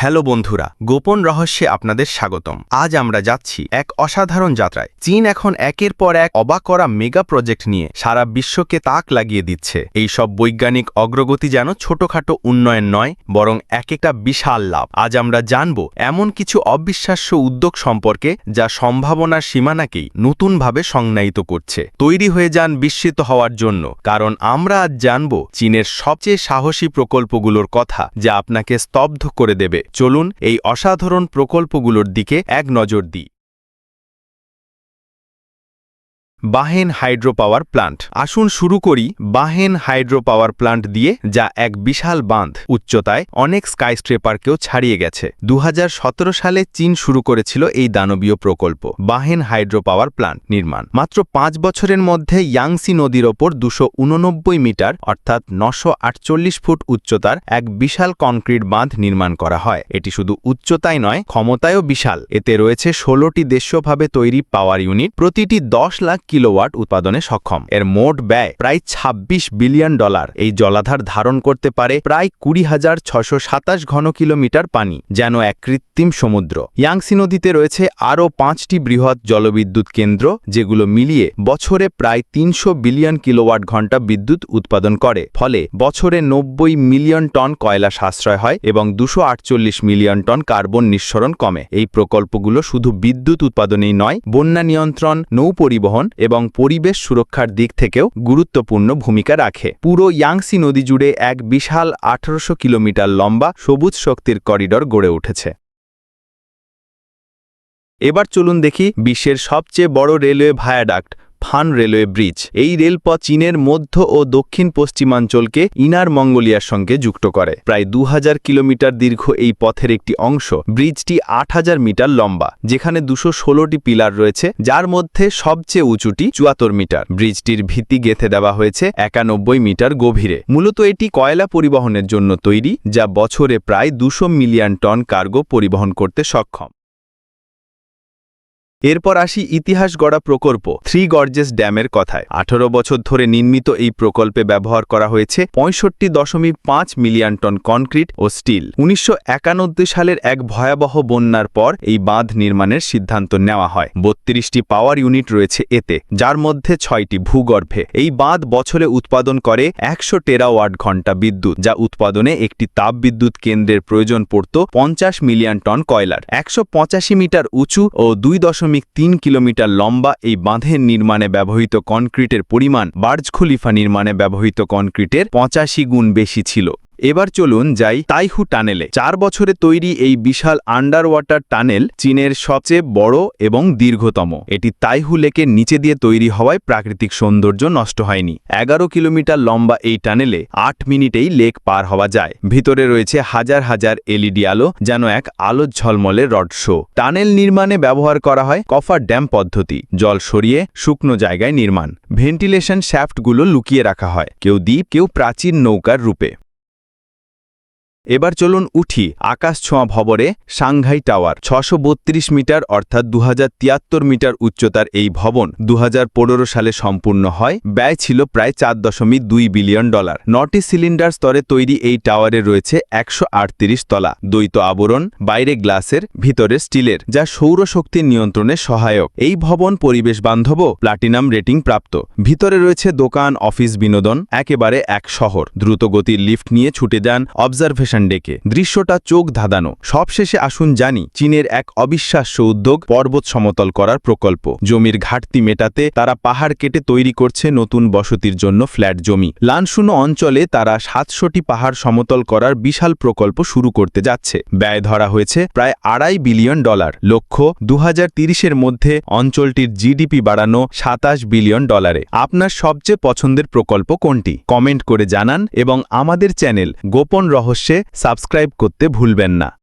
Hello বন্ধুরা, গোপন রহস্যে আপনাদের স্বাগতম। আজ আমরা যাচ্ছি এক অসাধারণ যাত্রায়। চীন এখন একের পর এক অবাক করা মেগা প্রজেক্ট নিয়ে সারা বিশ্বকে তাক লাগিয়ে দিচ্ছে। এই সব বৈজ্ঞানিক অগ্রগতি যেন ছোটখাটো উন্নয়ন নয়, বরং এক একটা বিশাল লাভ। আজ আমরা জানব এমন কিছু অবিশ্বাস্য উদ্যোগ সম্পর্কে যা সম্ভাবনার সীমানাকেই নতুনভাবে সংজ্ঞায়িত করছে। তৈরি হয়ে যান বিস্মিত হওয়ার জন্য, কারণ আমরা আজ জানব চীনের সবচেয়ে সাহসী প্রকল্পগুলোর কথা যা আপনাকে স্তব্ধ করে দেবে। চলুন এই অসাধারণ প্রকল্পগুলোর দিকে এক নজর দিই। বাহেন হাইড্রো পাওয়ার প্লান্ট। আসুন শুরু করি বাহেন হাইড্রো পাওয়ার প্লান্ট দিয়ে, যা এক বিশাল বাঁধ, উচ্চতায় অনেক স্কাইস্ক্রেপারকেও ছাড়িয়ে গেছে। দু হাজার সতেরো সালে চীন শুরু করেছিল এই দানবীয় প্রকল্প, বাহেন হাইড্রো পাওয়ার প্লান্ট নির্মাণ। মাত্র পাঁচ বছরের মধ্যে ইয়াংসি নদীর ওপর দুশো মিটার, অর্থাৎ নশো ফুট উচ্চতার এক বিশাল কনক্রিট বাঁধ নির্মাণ করা হয়। এটি শুধু উচ্চতায় নয়, ক্ষমতায়ও বিশাল। এতে রয়েছে ষোলোটি দেশীয়ভাবে তৈরি পাওয়ার ইউনিট, প্রতিটি দশ লাখ কিলোওয়াট উৎপাদনে সক্ষম। এর মোট ব্যয় প্রায় ২৬ বিলিয়ন ডলার। এই জলাধার ধারণ করতে পারে প্রায় কুড়ি হাজার ছশো সাতাশ ঘন কিলোমিটার পানি, যেন এক কৃত্রিম সমুদ্র। ইয়াংসি নদীতে রয়েছে আরও পাঁচটি বৃহৎ জলবিদ্যুৎ কেন্দ্র, যেগুলো মিলিয়ে বছরে প্রায় তিনশো বিলিয়ন কিলোওয়াট ঘণ্টা বিদ্যুৎ উৎপাদন করে। ফলে বছরে নব্বই মিলিয়ন টন কয়লা সাশ্রয় হয় এবং দুশো মিলিয়ন টন কার্বন নিঃসরণ কমে। এই প্রকল্পগুলো শুধু বিদ্যুৎ উৎপাদনেই নয়, বন্যা নিয়ন্ত্রণ, নৌ পরিবহন এবং পরিবেশ সুরক্ষার দিক থেকেও গুরুত্বপূর্ণ ভূমিকা রাখে। পুরো ইয়াংসি নদী জুড়ে এক বিশাল আঠারোশো কিলোমিটার লম্বা সবুজ শক্তির করিডর গড়ে উঠেছে। এবার চলুন দেখি বিশ্বের সবচেয়ে বড় রেলওয়ে ভায়াডাক্ট ফান রেলওয়ে ব্রিজ। এই রেলপথ চীনের মধ্য ও দক্ষিণ পশ্চিমাঞ্চলকে ইনার মঙ্গোলিয়ার সঙ্গে যুক্ত করে। প্রায় দু হাজার কিলোমিটার দীর্ঘ এই পথের একটি অংশ ব্রিজটি আট হাজার মিটার লম্বা, যেখানে দুশো পিলার রয়েছে, যার মধ্যে সবচেয়ে উঁচুটি চুয়াত্তর মিটার। ব্রিজটির ভিত্তি গেঁথে দেওয়া হয়েছে একানব্বই মিটার গভীরে। মূলত এটি কয়লা পরিবহনের জন্য তৈরি, যা বছরে প্রায় দুশো মিলিয়ন টন কার্গো পরিবহন করতে সক্ষম। এরপর আসি ইতিহাস গড়া প্রকল্প, থ্রি গর্জেস ড্যামের কথায়। আঠারো বছর ধরে নির্মিত এই প্রকল্পে ব্যবহার করা হয়েছে পঁয়ষট্টি দশমিক পাঁচ মিলিয়ন টন কনক্রিট ও স্টিল। উনিশশো একানব্বই সালের এক ভয়াবহ বন্যার পর এই বাঁধ নির্মাণের সিদ্ধান্ত নেওয়া হয়। বত্রিশটি পাওয়ার ইউনিট রয়েছে এতে, যার মধ্যে ছয়টি ভূগর্ভে। এই বাঁধ বছরে উৎপাদন করে একশো টেরাওয়াট ঘণ্টা বিদ্যুৎ, যা উৎপাদনে একটি তাপবিদ্যুৎ কেন্দ্রের প্রয়োজন পড়ত পঞ্চাশ মিলিয়ন টন কয়লার। একশো পঁচাশি মিটার উঁচু ও দুই দশমিক তিন কিলোমিটার লম্বা এই বাঁধের নির্মাণে ব্যবহৃত কনক্রিটের পরিমাণ বার্জ খলিফা নির্মাণে ব্যবহৃত কনক্রিটের পঁচাশি গুণ বেশি ছিল। এবার চলুন যাই তাইহু টানেলে। চার বছরে তৈরি এই বিশাল আন্ডার ওয়াটার টানেল চীনের সবচেয়ে বড় এবং দীর্ঘতম। এটি তাইহু লেকের নিচে দিয়ে তৈরি হওয়ায় প্রাকৃতিক সৌন্দর্য নষ্ট হয়নি। এগারো কিলোমিটার লম্বা এই টানেলে আট মিনিটেই লেক পার হওয়া যায়। ভিতরে রয়েছে হাজার হাজার এলইডি আলো, যেন এক আলো ঝলমলে রড শো। টানেল নির্মাণে ব্যবহার করা হয় কফার ড্যাম পদ্ধতি, জল সরিয়ে শুকনো জায়গায় নির্মাণ। ভেন্টিলেশন শ্যাফটগুলো লুকিয়ে রাখা হয়। কেউ দ্বীপ, কেউ প্রাচীন নৌকার রূপে। এবার চলুন উঠি আকাশ ছোঁয়া ভবরে সাংঘাই টাওয়ার ছশো মিটার অর্থাৎ দু হাজার তিয়াত্তর মিটার উচ্চতার এই ভবন দু হাজার পনেরো সালে সম্পূর্ণ হয়, ব্যয় ছিল প্রায় চার দশমিক দুই বিলিয়ন ডলার। নটি সিলিন্ডার স্তরে তৈরি এই টাওয়ারে রয়েছে একশো তলা, দ্বৈত আবরণ, বাইরে গ্লাসের, ভিতরে স্টিলের, যা সৌরশক্তির নিয়ন্ত্রণে সহায়ক। এই ভবন পরিবেশ বান্ধব প্লাটিনাম রেটিং প্রাপ্ত। ভিতরে রয়েছে দোকান, অফিস, বিনোদন, একেবারে এক শহর। দ্রুতগতির লিফট নিয়ে ছুটে যান অবজারভেশন ডেকে। দৃশ্যটা চোখ ধাঁধানো। সবশেষে আসুন জানি, চীনের এক অবিশ্বাস্য উদ্যোগ পর্বত সমতল করার প্রকল্প। জমির ঘাটতি মেটাতে তারা পাহাড় কেটে তৈরি করছে নতুন বসতির জন্য ফ্ল্যাট জমি। লানশুনো অঞ্চলে তারা সাতশোটি পাহাড় সমতল করার বিশাল প্রকল্প শুরু করতে যাচ্ছে। ব্যয় ধরা হয়েছে প্রায় আড়াই বিলিয়ন ডলার। লক্ষ্য দু হাজার মধ্যে অঞ্চলটির জিডিপি বাড়ানো সাতাশ বিলিয়ন ডলারে। আপনার সবচেয়ে পছন্দের প্রকল্প কোনটি? কমেন্ট করে জানান এবং আমাদের চ্যানেল গোপন রহস্যে সাবস্ক্রাইব করতে ভুলবেন না।